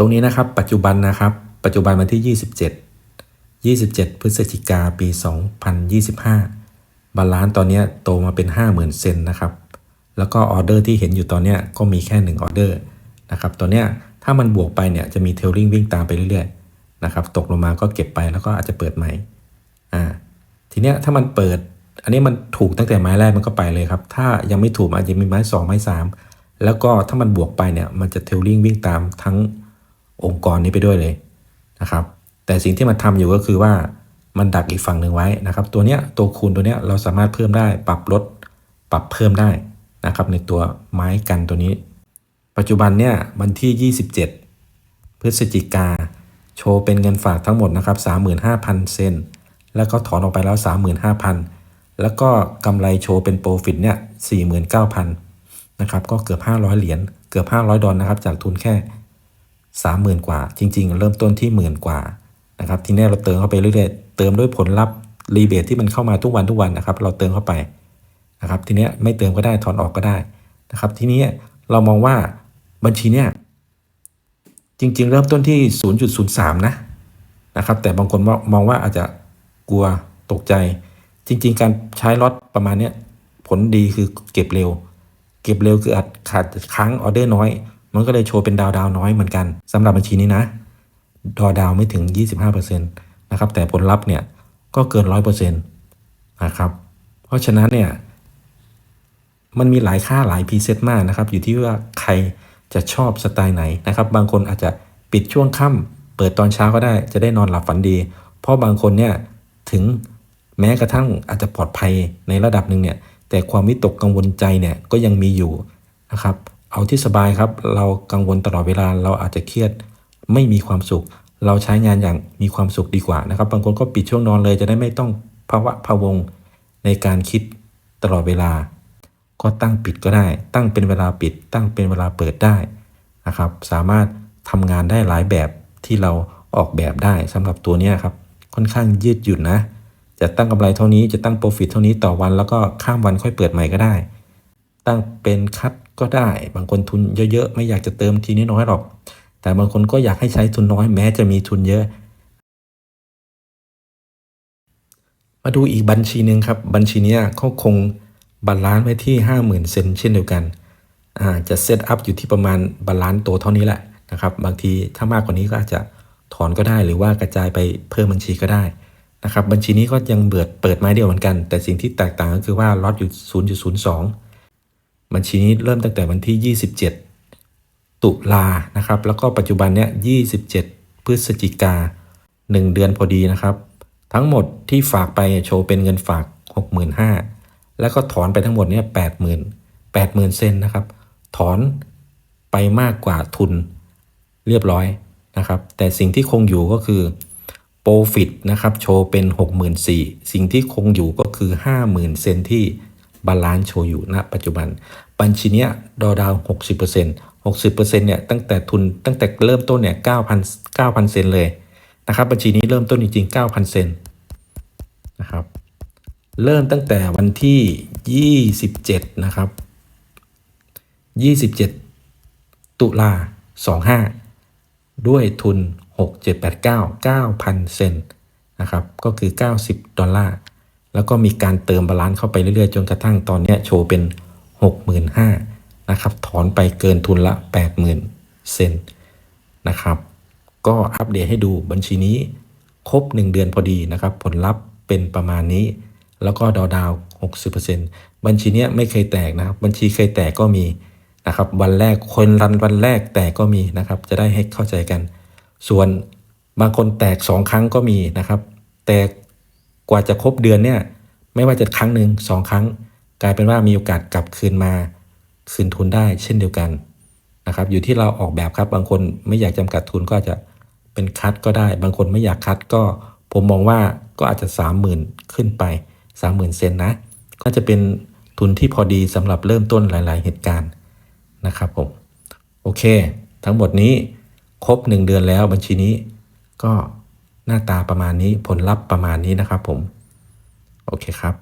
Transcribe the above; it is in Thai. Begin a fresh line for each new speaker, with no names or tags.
ตรงนี้นะครับ ปัจจุบันนะครับ ปัจจุบันวันที่ 27 27 พฤศจิกาปี 2025 บาลานซ์ตอนนี้โตมาเป็น 50,000 เซนนะครับ แล้วก็ออเดอร์ที่เห็นอยู่ตอนนี้ก็มีแค่ 1 ออเดอร์นะครับตัวนี้ถ้ามันบวกไปเนี่ยจะมีเทลลิงวิ่งตามไปเรื่อยๆนะครับตกลงมาก็เก็บไปแล้วก็อาจจะเปิดใหม่อ่าทีเนี้ยถ้ามันเปิดอันนี้มันถูกตั้งแต่ไม้แรกมันก็ไปเลยครับ ถ้ายังไม่ถูกอาจจะมีไม้ 2 ไม้ 3 แล้วก็ถ้ามันบวกไปเนี่ยมันจะเทลลิงวิ่งตามทั้ง องค์กรนี้ไปด้วยเลยนะครับ แต่สิ่งที่มันทำอยู่ก็คือว่ามันดักอีกฝั่งหนึ่งไว้นะครับ ตัวเนี้ยตัวคูณตัวเนี้ยเราสามารถเพิ่มได้ปรับลดปรับเพิ่มได้นะครับ ในตัวไม้กันตัวนี้ ปัจจุบันเนี่ยวันที่ 27 พฤศจิกา โชว์เป็นเงินฝากทั้งหมดนะครับ 35,000 เซนแล้วก็ถอนออกไปแล้ว 35,000 แล้วก็กำไรโชว์เป็นโปรฟิตเนี่ย49,000นะครับก็เกือบ 500 เหรียญเกือบ 500 ดอลนะครับจากทุนแค่ 30,000 กว่า จริง ๆ เริ่มต้นที่หมื่นกว่านะครับทีนี้เราเติมเข้าไปเรื่อยๆเติมด้วยผลลัพธ์รีเบทที่มันเข้ามาทุกวันทุกวันนะครับ เราเติมเข้าไปนะครับ ทีเนี้ยไม่เติมก็ได้ถอนออกก็ได้นะครับ ทีนี้เรามองว่าบัญชีเนี่ยจริง ๆ เริ่มต้นที่ 0.03 นะนะครับ แต่บางคนมองว่าอาจจะกลัวตกใจ จริง ๆ การใช้ล็อตประมาณเนี้ยผลดีคือเก็บเร็ว เก็บเร็วคืออาจขาดค้างออเดอร์น้อย มันก็เลยโชว์เป็นดาวดาวน้อยเหมือนกันสำหรับบัญชีนี้นะดอดาวไม่ถึง 25%นะครับแต่ผลลัพธ์เนี่ยก็เกิน 100%นะครับเพราะฉะนั้นเนี่ยมันมีหลายค่าหลายพรีเซตมากนะครับ อยู่ที่ว่าใครจะชอบสไตล์ไหนนะครับ บางคนอาจจะปิดช่วงค่ำเปิดตอนเช้าก็ได้ จะได้นอนหลับฝันดี เพราะบางคนเนี่ยถึงแม้กระทั่งอาจจะปลอดภัยในระดับหนึ่งเนี่ยแต่ความวิตกกังวลใจเนี่ยก็ยังมีอยู่นะครับ เอาที่สบายครับ เรากังวลตลอดเวลาเราอาจจะเครียดไม่มีความสุข เราใช้งานอย่างมีความสุขดีกว่านะครับ บางคนก็ปิดช่วงนอนเลยจะได้ไม่ต้องภาวะพะวงในการคิดตลอดเวลา ก็ตั้งปิดก็ได้ ตั้งเป็นเวลาปิด ตั้งเป็นเวลาเปิดได้นะครับ สามารถทำงานได้หลายแบบที่เราออกแบบได้สำหรับตัวนี้ครับค่อนข้างยืดหยุ่นนะ จะตั้งกำไรเท่านี้จะตั้งโปรฟิตเท่านี้ต่อวันแล้วก็ข้ามวันค่อยเปิดใหม่ก็ได้ ตั้งเป็นคัดก็ได้ บางคนทุนเยอะๆ ไม่อยากจะเติมทีนี้น้อยหรอก แต่บางคนก็อยากให้ใช้ทุนน้อยแม้จะมีทุนเยอะ มาดูอีกบัญชีหนึ่งครับ บัญชีนี้เขาคงบาลานซ์ไว้ที่ 50,000 เซนเช่นเดียวกันจะเซตอัพอยู่ที่ประมาณบาลานซ์ตัวเท่านี้แหละนะครับ บางทีถ้ามากกว่านี้ก็อาจจะถอนก็ได้หรือว่ากระจายไปเพิ่มบัญชีก็ได้นะครับ บัญชีนี้ก็ยังเบิดเปิดไม้เดียวเหมือนกัน แต่สิ่งที่แตกต่างก็คือว่าล็อตอยู่ 0.02 บัญชีนี้เริ่มตั้งแต่วันที่ 27 ตุลานะครับ แล้วก็ปัจจุบันเนี้ย27 พฤศจิกา 1 เดือนพอดีนะครับ ทั้งหมดที่ฝากไปโชว์เป็นเงินฝาก 65,000แล้วก็ถอนไปทั้งหมดเนี่ย80,000 80,000เซนนะครับ ถอนไปมากกว่าทุนเรียบร้อยนะครับ แต่สิ่งที่คงอยู่ก็คือโปรฟิตนะครับ โชว์เป็น 64,000สิ่งที่คงอยู่ก็คือ 50,000 เซนที่ บาลานซ์โชว์อยู่ณปัจจุบัน บัญชีเนี้ยดอดาว 60% 60%เนี่ยตั้งแต่ทุนตั้งแต่เริ่มต้นเนี่ย9,000 9,000 เซนเลยนะครับบัญชีนี้เริ่มต้นจริงๆ 9,000 เซนนะครับเริ่มตั้งแต่วันที่ 27 นะครับ 27 ตุลา 25 ด้วยทุน 6789 9,000 เซนนะครับ ก็คือ 90 ดอลลาร์ แล้วก็มีการเติมบาลานซ์เข้าไปเรื่อยๆ จนกระทั่งตอนนี้โชว์เป็น 65,000นะครับ ถอนไปเกินทุนละ 80,000 เซนนะครับ ก็อัปเดตให้ดูบัญชีนี้ครบ 1 เดือนพอดีนะครับ ผลลัพธ์เป็นประมาณนี้ แล้วก็ดอดาว 60%บัญชีเนี้ยไม่เคยแตกนะครับ บัญชีเคยแตกก็มีนะครับ วันแรกคนรันวันแรกแตกก็มีนะครับ จะได้ให้เข้าใจกัน ส่วนบางคนแตก 2 ครั้งก็มีนะครับ แตก กว่าจะครบเดือนเนี่ยไม่ว่าจะครั้งหนึ่งสองครั้ง กลายเป็นว่ามีโอกาสกลับคืนมาคืนทุนได้เช่นเดียวกันนะครับอยู่ที่เราออกแบบครับบางคนไม่อยากจำกัดทุนก็อาจจะเป็นคัดก็ได้ บางคนไม่อยากคัดก็ผมมองว่าก็อาจจะ 30,000 ขึ้นไป 30,000 เซนนะ ก็จะเป็นทุนที่พอดีสำหรับเริ่มต้นหลาย ๆ เหตุการณ์นะครับผม โอเค ทั้งหมดนี้ครบ 1 เดือนแล้วบัญชีนี้ก็ หน้าตาประมาณนี้ผลลัพธ์ประมาณนี้นะครับผม โอเคครับ